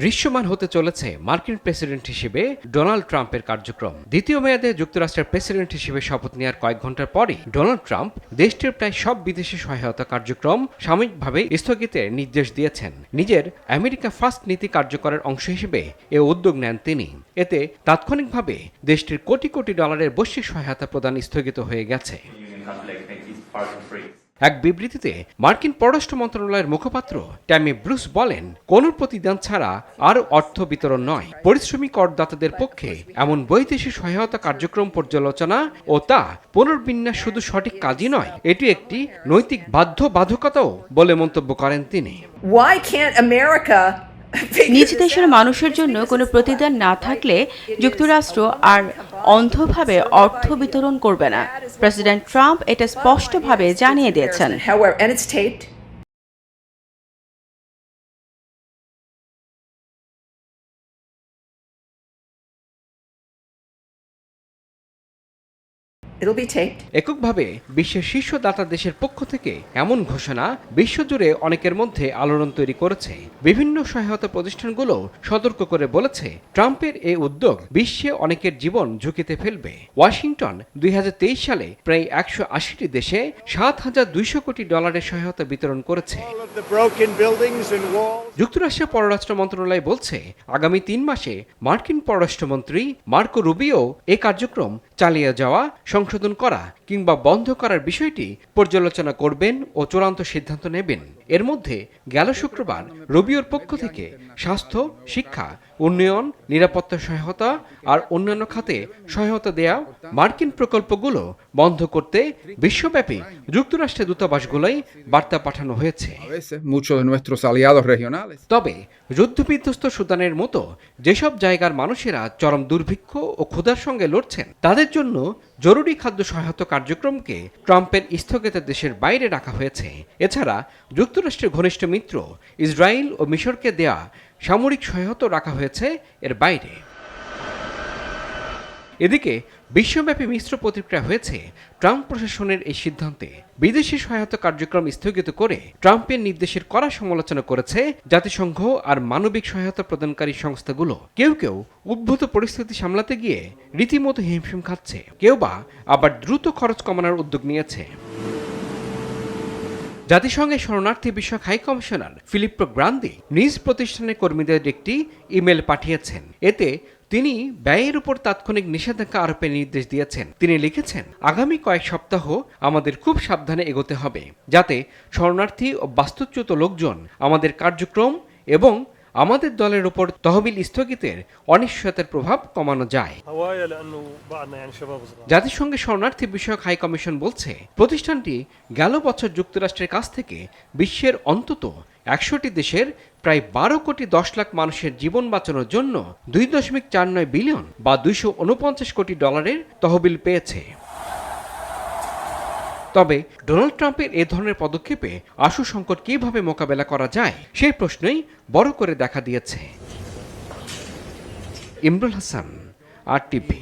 দৃশ্যমান হতে চলেছে মার্কিন প্রেসিডেন্ট হিসেবে ডোনাল্ড ট্রাম্পের কার্যক্রম। দ্বিতীয় মেয়াদে যুক্তরাষ্ট্রের প্রেসিডেন্ট হিসেবে শপথ নেওয়ার কয়েক ঘণ্টার পরই ডোনাল্ড ট্রাম্প দেশটির প্রায় সব বিদেশি সহায়তা কার্যক্রম সাময়িকভাবে স্থগিতের নির্দেশ দিয়েছেন। নিজের আমেরিকা ফার্স্ট নীতি কার্যকরের অংশ হিসেবে এ উদ্যোগ নেন তিনি। এতে তাৎক্ষণিকভাবে দেশটির কোটি কোটি ডলারের বৈশ্বিক সহায়তা প্রদান স্থগিত হয়ে গেছে। এক বিবৃতিতে মার্কিন পররাষ্ট্র মন্ত্রণালয়ের মুখপাত্র ট্যামি ব্রুস বলেন কোন প্রতিদান ছাড়া আর অর্থ বিতরণ নয়। পরিশ্রমী করদাতাদের পক্ষে এমন বৈদেশিক সহায়তা কার্যক্রম পর্যালোচনা ও তা পুনর্বিন্যাস শুধু সঠিক কাজই নয় এটি একটি নৈতিক বাধ্যবাধকতাও বলে মন্তব্য করেন তিনি। Why can't America নিজ দেশের মানুষের জন্য কোনো প্রতিদান না থাকলে যুক্তরাষ্ট্র আর অন্ধভাবে অর্থ বিতরণ করবে না। প্রেসিডেন্ট ট্রাম্প এটা স্পষ্টভাবে জানিয়ে দিয়েছেন। It'll be taped. এককভাবে বিশ্বের শীর্ষ দাতা দেশের পক্ষ থেকে এমন ঘোষণা বিশ্বজুড়ে অনেকের মধ্যে আলোড়ন তৈরি করেছে। বিভিন্ন সহায়তা প্রতিষ্ঠানগুলো সতর্ক করে বলেছে ট্রাম্পের এই উদ্যোগ বিশ্বে অনেকের জীবন ঝুঁকিতে ফেলবে। ওয়াশিংটন দুই হাজার তেইশ সালে প্রায় একশো আশিটি দেশে সাত হাজার দুইশো কোটি ডলারের সহায়তা বিতরণ করেছে। যুক্তরাষ্ট্রের পররাষ্ট্র মন্ত্রণালয় বলছে, আগামী তিন মাসে মার্কিন পররাষ্ট্রমন্ত্রী মার্কো রুবিও এ কার্যক্রম চালিয়ে যাওয়া, সংশোধন করা কিংবা বন্ধ করার বিষয়টি পর্যালোচনা করবেন ও চূড়ান্ত সিদ্ধান্ত নেবেন। এর মধ্যে গেল শুক্রবার রুবিওর পক্ষ থেকে স্বাস্থ্য, শিক্ষা, উন্নয়ন, নিরাপত্তা সহায়তা আর অন্যান্য খাতে সহায়তা দেয়া মার্কিন প্রকল্পগুলো বন্ধ করতে বিশ্বব্যাপী যুক্তরাষ্ট্রের দূতাবাসগুলোই বার্তা পাঠানো হয়েছে। তবে যুদ্ধবিধ্বস্ত সুদানের মতো যেসব জায়গার মানুষেরা চরম দুর্ভিক্ষ ও ক্ষুধার সঙ্গে লড়ছেন, তাদের জন্য জরুরি খাদ্য সহায়তা কার্যক্রমকে ট্রাম্পের স্থগিত দেশের বাইরে রাখা হয়েছে। এছাড়া যুক্তরাষ্ট্রের ঘনিষ্ঠ মিত্র ইসরায়েল ও মিশরকে দেয়া সামরিক সহায়তা রাখা হয়েছে এর বাইরে। এদিকে বিশ্বব্যাপী মিশ্র প্রতিক্রিয়া হয়েছে ট্রাম্প প্রশাসনের এই সিদ্ধান্তে। বিদেশি সহায়তা কার্যক্রম স্থগিত করে ট্রাম্পের নির্দেশের কড়া সমালোচনা করেছে জাতিসংঘ আর মানবিক সহায়তা প্রদানকারী সংস্থাগুলো। কেউ কেউ উদ্ভূত পরিস্থিতি সামলাতে গিয়ে রীতিমতো হিমশিম খাচ্ছে। কেউ বা আবার দ্রুত খরচ কমানোর উদ্যোগ নিয়েছে। জাতিসংঘের শরণার্থী বিষয়ক হাই কমিশনার ফিলিপ্পো গ্রান্দি নিজ প্রতিষ্ঠানের কর্মীদের একটি ইমেল পাঠিয়েছেন। এতে তিনি ব্যয়ের উপর তাৎক্ষণিক নিষেধাজ্ঞা আরোপের নির্দেশ দিয়েছেন। তিনি লিখেছেন আগামী কয়েক সপ্তাহ আমাদের খুব সাবধানে এগোতে হবে যাতে শরণার্থী ও বাস্তুচ্যুত লোকজন আমাদের কার্যক্রম এবং আমাদের দলের উপর তহবিল স্থগিতের অনিশ্চয়তার প্রভাব কমানো যায়। জাতিসংঘে শরণার্থী বিষয়ক হাই কমিশন বলছে প্রতিষ্ঠানটি গেল বছর যুক্তরাষ্ট্রের কাছ থেকে বিশ্বের অন্তত একশোটি দেশের প্রায় বারো কোটি দশ লাখ মানুষের জীবন বাঁচানোর জন্য দুই দশমিক চার নয় বিলিয়ন বা দুইশো উনপঞ্চাশ কোটি ডলারের তহবিল পেয়েছে। তবে ডোনাল্ড ট্রাম্পের এ ধরনের পদক্ষেপে আশু সংকট কীভাবে মোকাবেলা করা যায় সেই প্রশ্নই বড় করে দেখা দিয়েছে। ইমরুল হাসান, আর টিভি।